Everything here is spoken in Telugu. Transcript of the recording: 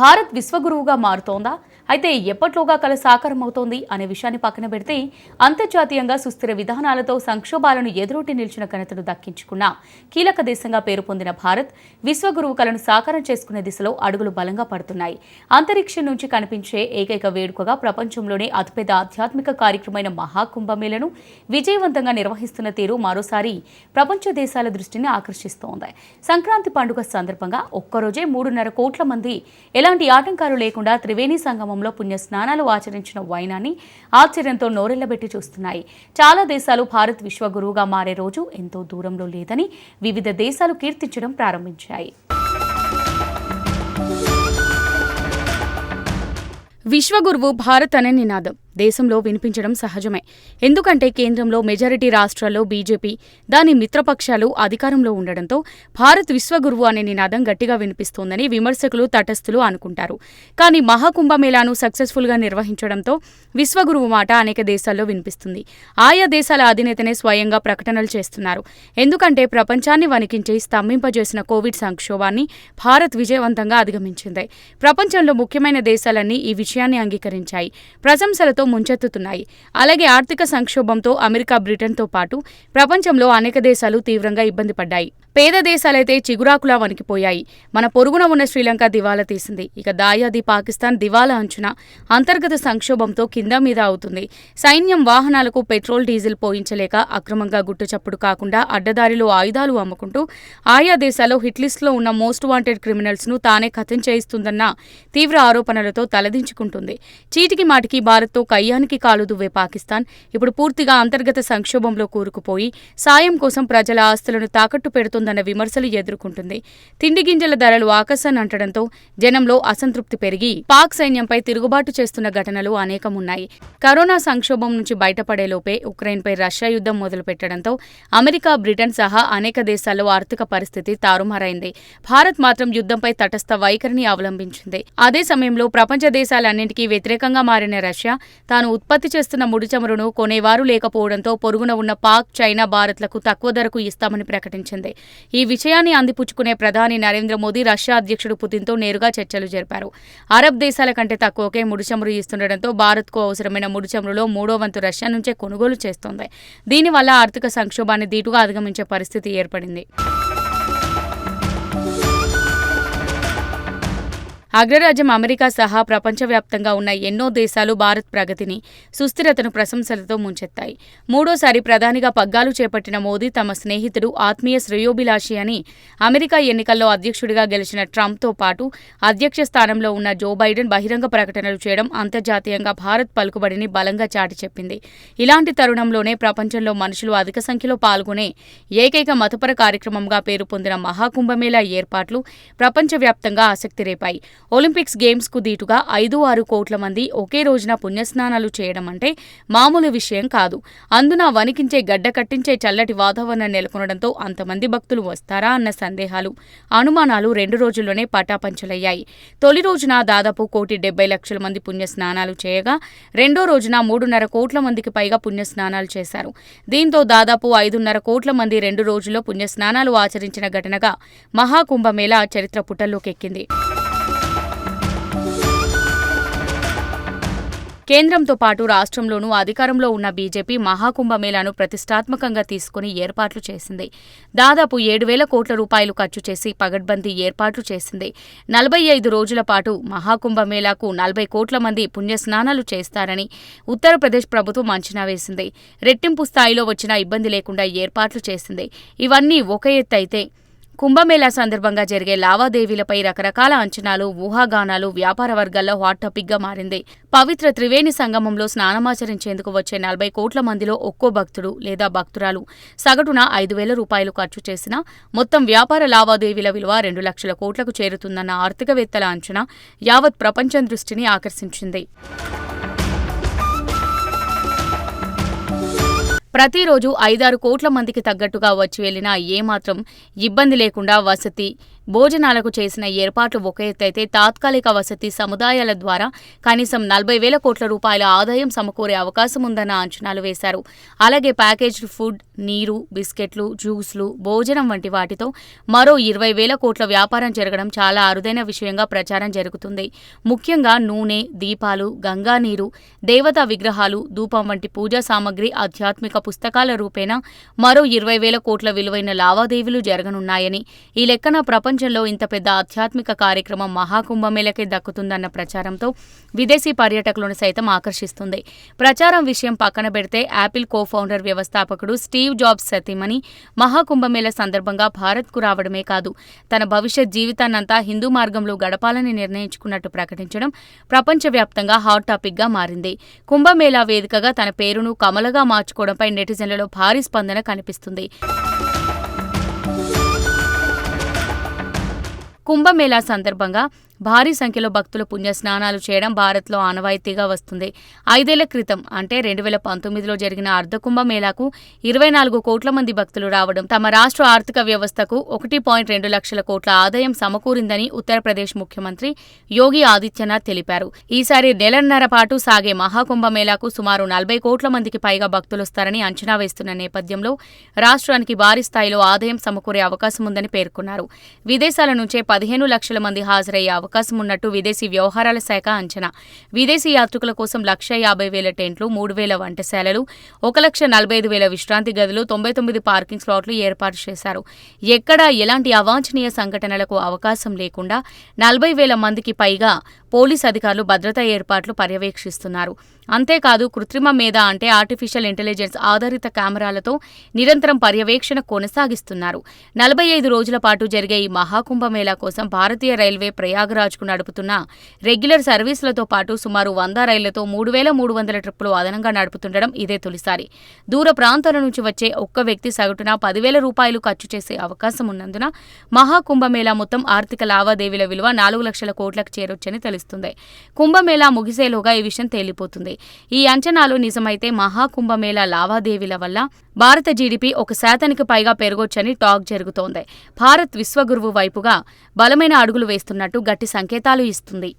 భారత్ విశ్వగురువుగా మారుతోందా? అయితే ఎప్పట్లోగా కల సాకారం అవుతోంది అనే విషయాన్ని పక్కన పెడితే అంతర్జాతీయంగా సుస్థిర విధానాలతో సంక్షోభాలను ఎదురొట్టి నిలిచిన ఘనతను దక్కించుకున్న కీలక దేశంగా పేరు పొందిన భారత్ విశ్వగురువు కలను సాకారం చేసుకునే దిశలో అడుగులు బలంగా పడుతున్నాయి. అంతరిక్షం నుంచి కనిపించే ఏకైక వేడుకగా ప్రపంచంలోనే అతిపెద్ద ఆధ్యాత్మిక కార్యక్రమైన మహాకుంభమేళను విజయవంతంగా నిర్వహిస్తున్న తీరు మరోసారి ప్రపంచ దేశాల దృష్టిని ఆకర్షిస్తోంది. సంక్రాంతి పండుగ సందర్భంగా ఒక్కరోజే మూడున్నర కోట్ల మంది ఎలాంటి ఆటంకాలు లేకుండా త్రివేణి సంగమం పుణ్య స్నానాలు ఆచరించిన వైనాన్ని ఆశ్చర్యంతో నోరెళ్ళబెట్టి చూస్తున్నాయి. చాలా దేశాలు భారత్ విశ్వగురువుగా మారే రోజు ఎంతో దూరంలో లేదని వివిధ దేశాలు కీర్తించడం ప్రారంభించాయి. విశ్వగురువు భారత్ అనే నినాదం. దేశంలో వినిపించడం సహజమే. ఎందుకంటే కేంద్రంలో మెజారిటీ రాష్ట్రాల్లో బీజేపీ దాని మిత్రపక్షాలు అధికారంలో ఉండడంతో భారత్ విశ్వగురువు అనే నినాదం గట్టిగా వినిపిస్తోందని విమర్శకులు తటస్థులు అనుకుంటారు. కానీ మహాకుంభమేళాను సక్సెస్ఫుల్గా నిర్వహించడంతో విశ్వగురువు మాట అనేక దేశాల్లో వినిపిస్తుంది. ఆయా దేశాల అధినేతనే స్వయంగా ప్రకటనలు చేస్తున్నారు. ఎందుకంటే ప్రపంచాన్ని వణికించి స్తంభింపజేసిన కోవిడ్ సంక్షోభాన్ని భారత్ విజయవంతంగా అధిగమించింది. ప్రపంచంలో ముఖ్యమైన దేశాలన్నీ ఈ విషయాన్ని అంగీకరించాయి. ప్రశంసలతో ముంచెత్తుతున్నాయి. అలాగే ఆర్థిక సంక్షోభంతో అమెరికా బ్రిటన్తో పాటు ప్రపంచంలో అనేక దేశాలు తీవ్రంగా ఇబ్బంది పడ్డాయి. పేద దేశాలైతే చిగురాకులా వణికిపోయాయి. మన పొరుగున ఉన్న శ్రీలంక దివాలా తీసింది. ఇక దాయాది పాకిస్తాన్ దివాలా అంచున అంతర్గత సంక్షోభంతో కింద మీద అవుతుంది. సైన్యం వాహనాలకు పెట్రోల్ డీజిల్ పోయించలేక అక్రమంగా గుట్టుచప్పుడు కాకుండా అడ్డదారిలో ఆయుధాలు అమ్ముకుంటూ ఆయా దేశాల్లో హిట్లిస్ట్లో ఉన్న మోస్ట్ వాంటెడ్ క్రిమినల్స్ను తానే కథం చేయిస్తుందన్న తీవ్ర ఆరోపణలతో తలదించుకుంటుంది. చీటికి మాటికి భారత్తో కయ్యానికి కాలు దువ్వే పాకిస్తాన్ ఇప్పుడు పూర్తిగా అంతర్గత సంక్షోభంలో కూరుకుపోయి సాయం కోసం ప్రజల ఆస్తులను తాకట్టు పెడుతోందన్న విమర్శలు ఎదుర్కొంటుంది. తిండి గింజల ధరలు ఆకాశాన్ని అంటడంతో జనంలో అసంతృప్తి పెరిగి పాక్ సైన్యంపై తిరుగుబాటు చేస్తున్న ఘటనలు అనేకమున్నాయి. కరోనా సంక్షోభం నుంచి బయటపడేలోపే ఉక్రెయిన్పై రష్యా యుద్ధం మొదలుపెట్టడంతో అమెరికా బ్రిటన్ సహా అనేక దేశాల్లో ఆర్థిక పరిస్థితి తారుమారైంది. భారత్ మాత్రం యుద్ధంపై తటస్థ వైఖరిని అవలంబించింది. అదే సమయంలో ప్రపంచ దేశాలన్నింటికీ వ్యతిరేకంగా మారిన రష్యా తాను ఉత్పత్తి చేస్తున్న ముడి చమురును కొనేవారు లేకపోవడంతో పొరుగున ఉన్న పాక్ చైనా భారత్లకు తక్కువ ధరకు ఇస్తామని ప్రకటించింది. ఈ విషయాన్ని అందిపుచ్చుకునే ప్రధాని నరేంద్ర మోదీ రష్యా అధ్యక్షుడు పుతిన్తో నేరుగా చర్చలు జరిపారు. అరబ్ దేశాల కంటే తక్కువకే ముడిచమురు ఇస్తుండటంతో భారత్కు అవసరమైన ముడిచమురులో మూడో వంతు రష్యా నుంచే కొనుగోలు చేస్తోంది. దీనివల్ల ఆర్థిక సంక్షోభాన్ని దీటుగా అధిగమించే పరిస్థితి ఏర్పడింది. అగ్రరాజ్యం అమెరికా సహా ప్రపంచవ్యాప్తంగా ఉన్న ఎన్నో దేశాలు భారత్ ప్రగతిని సుస్థిరతను ప్రశంసలతో ముంచెత్తాయి. మూడోసారి ప్రధానిగా పగ్గాలు చేపట్టిన మోదీ తమ స్నేహితుడు ఆత్మీయ శ్రేయోభిలాషి అని అమెరికా ఎన్నికల్లో అధ్యక్షుడిగా గెలిచిన ట్రంప్తో పాటు అధ్యక్ష స్థానంలో ఉన్న జో బైడెన్ బహిరంగ ప్రకటనలు చేయడం అంతర్జాతీయంగా భారత్ పలుకుబడిని బలంగా చాటి చెప్పింది. ఇలాంటి తరుణంలోనే ప్రపంచంలో మనుషులు అధిక సంఖ్యలో పాల్గొనే ఏకైక మతపర కార్యక్రమంగా పేరు పొందిన మహాకుంభమేళా ఏర్పాట్లు ప్రపంచవ్యాప్తంగా ఆసక్తి రేపాయి. ఒలింపిక్స్ గేమ్స్కు దీటుగా ఐదు ఆరు కోట్ల మంది ఒకే రోజున పుణ్యస్నానాలు చేయడం అంటే మామూలు విషయం కాదు. అందున వణికించే గడ్డ కట్టించే చల్లటి వాతావరణం నెలకొనడంతో అంతమంది భక్తులు వస్తారా అన్న సందేహాలు. అనుమానాలు రెండు రోజుల్లోనే పటాపంచలయ్యాయి. తొలి రోజున దాదాపు కోటి డెబ్బై లక్షల మంది పుణ్యస్నానాలు చేయగా రెండో రోజున మూడున్నర కోట్ల మందికి పైగా పుణ్యస్నానాలు చేశారు. దీంతో దాదాపు ఐదున్నర కోట్ల మంది రెండు రోజుల్లో పుణ్యస్నానాలు ఆచరించిన ఘటనగా మహాకుంభమేళా చరిత్ర పుటల్లోకెక్కింది. కేంద్రంతో పాటు రాష్ట్రంలోనూ అధికారంలో ఉన్న బీజేపీ మహాకుంభమేళాను ప్రతిష్టాత్మకంగా తీసుకుని ఏర్పాట్లు చేసింది. దాదాపు ఏడు వేల కోట్ల రూపాయలు ఖర్చు చేసి పగడ్బందీ ఏర్పాట్లు చేసింది. నలభై ఐదు రోజుల పాటు మహాకుంభమేళాకు నలభై కోట్ల మంది పుణ్యస్నానాలు చేస్తారని ఉత్తరప్రదేశ్ ప్రభుత్వం అంచనా వేసింది. రెట్టింపు స్థాయిలో వచ్చిన ఇబ్బంది లేకుండా ఏర్పాట్లు చేసింది. ఇవన్నీ ఒక ఎత్తు అయితే కుంభమేళా సందర్భంగా జరిగే లావాదేవీలపై రకరకాల అంచనాలు ఊహాగానాలు వ్యాపార వర్గాల్లో హాట్ టాపిక్గా మారింది. పవిత్ర త్రివేణి సంగమంలో స్నానమాచరించేందుకు వచ్చే నలభై కోట్ల మందిలో ఒక్కో భక్తుడు లేదా భక్తురాలు సగటున ఐదు వేల రూపాయలు ఖర్చు చేసిన మొత్తం వ్యాపార లావాదేవీల విలువ రెండు లక్షల కోట్లకు చేరుతుందన్న ఆర్థికవేత్తల అంచనా యావత్ ప్రపంచం దృష్టిని ఆకర్షించింది. ప్రతిరోజు ఐదారు కోట్ల మందికి తగ్గట్టుగా వచ్చి వెళ్ళినా ఏమాత్రం ఇబ్బంది లేకుండా వసతి భోజనాలకు చేసిన ఏర్పాట్లు ఒక ఎత్తైతే తాత్కాలిక వసతి సముదాయాల ద్వారా కనీసం నలభై వేల కోట్ల రూపాయల ఆదాయం సమకూరే అవకాశం ఉందన్న అంచనాలు వేశారు. అలాగే ప్యాకేజ్డ్ ఫుడ్ నీరు బిస్కెట్లు జ్యూస్లు భోజనం వంటి వాటితో మరో ఇరవై వేల కోట్ల వ్యాపారం జరగడం చాలా అరుదైన విషయంగా ప్రచారం జరుగుతుంది. ముఖ్యంగా నూనె దీపాలు గంగా నీరు దేవతా విగ్రహాలు ధూపం వంటి పూజా సామగ్రి ఆధ్యాత్మిక పుస్తకాల రూపేణా మరో ఇరవై వేల కోట్ల విలువైన లావాదేవీలు జరగనున్నాయని ఈ లెక్కన ప్రపంచంలో ఇంత పెద్ద ఆధ్యాత్మిక కార్యక్రమం మహాకుంభమేళకే దక్కుతుందన్న ప్రచారంతో విదేశీ పర్యాటకులను సైతం ఆకర్షిస్తుంది. ప్రచారం విషయం పక్కన పెడితే యాపిల్ కో ఫౌండర్ వ్యవస్థాపకుడు స్టీవ్ జాబ్స్ సతీమణి మహాకుంభమేళ సందర్భంగా భారత్కు రావడమే కాదు తన భవిష్యత్ జీవితాన్నంతా హిందూ మార్గంలో గడపాలని నిర్ణయించుకున్నట్టు ప్రకటించడం ప్రపంచవ్యాప్తంగా హాట్ టాపిక్గా మారింది. కుంభమేళా వేదికగా తన పేరును కమలగా మార్చుకోవడంపై నెటిజన్లలో భారీ స్పందన కనిపిస్తుంది. కుంభమేళా సందర్భంగా భారీ సంఖ్యలో భక్తులు పుణ్యస్నానాలు చేయడం భారత్లో ఆనవాయితీగా వస్తుంది. ఐదేళ్ళ క్రితం అంటే రెండు వేల పంతొమ్మిదిలో జరిగిన అర్ధకుంభ మేళాకు ఇరవై నాలుగు కోట్ల మంది భక్తులు రావడం తమ రాష్ట్ర ఆర్థిక వ్యవస్థకు ఒకటి పాయింట్ రెండు లక్షల కోట్ల ఆదాయం సమకూరిందని ఉత్తరప్రదేశ్ ముఖ్యమంత్రి యోగి ఆదిత్యనాథ్ తెలిపారు. ఈసారి నెలన్నర పాటు సాగే మహాకుంభ మేళాకు సుమారు నలభై కోట్ల మందికి పైగా భక్తులొస్తారని అంచనా వేస్తున్న నేపథ్యంలో రాష్ట్రానికి భారీ స్థాయిలో ఆదాయం సమకూరే అవకాశం ఉందని పేర్కొన్నారు. విదేశాల నుంచే పదిహేను లక్షల మంది హాజరయ్యే అవకాశం అవకాశం ఉన్నట్టు విదేశీ వ్యవహారాల శాఖ అంచనా. విదేశీ యాత్రికుల కోసం లక్ష యాభై వేల టెంట్లు మూడు వేల వంటశాలలు ఒక లక్ష నలభై ఐదు వేల విశ్రాంతి గదులు తొంభై తొమ్మిది పార్కింగ్ స్లాట్లు ఏర్పాటు చేశారు. ఎక్కడా ఎలాంటి అవాంఛనీయ సంఘటనలకు అవకాశం లేకుండా నలభై వేల మందికి పైగా పోలీస్ అధికారులు భద్రతా ఏర్పాట్లు పర్యవేక్షిస్తున్నారు. అంతేకాదు కృత్రిమ మేధ అంటే ఆర్టిఫిషియల్ ఇంటెలిజెన్స్ ఆధారిత కెమెరాలతో నిరంతరం పర్యవేక్షణ కొనసాగిస్తున్నారు. నలభై ఐదు రోజుల పాటు జరిగే ఈ మహాకుంభమేళా కోసం భారతీయ రైల్వే ప్రయాగరాజ్కు నడుపుతున్న రెగ్యులర్ సర్వీసులతో పాటు సుమారు వంద రైళ్ళతో మూడు వేల మూడు వందల ట్రిప్పులు అదనంగా నడుపుతుండడం ఇదే తొలిసారి. దూర ప్రాంతాల నుంచి వచ్చే ఒక్క వ్యక్తి సగటున పదివేల రూపాయలు ఖర్చు చేసే అవకాశం ఉన్నందున మహాకుంభమేళా మొత్తం ఆర్థిక లావాదేవీల విలువ నాలుగు లక్షల కోట్లకు చేరొచ్చని తెలుస్తుంది. కుంభమేళా ముగిసేలోగా ఈ విషయం తేలిపోతుంది. ఈ అంచనాలు నిజమైతే మహాకుంభమేళా లావాదేవీల వల్ల భారత జీడిపి ఒక శాతానికి పైగా పెరగొచ్చని టాక్ జరుగుతోంది. భారత్ విశ్వగురువు వైపుగా బలమైన అడుగులు వేస్తున్నట్టు గట్టి సంకేతాలు ఇస్తుంది.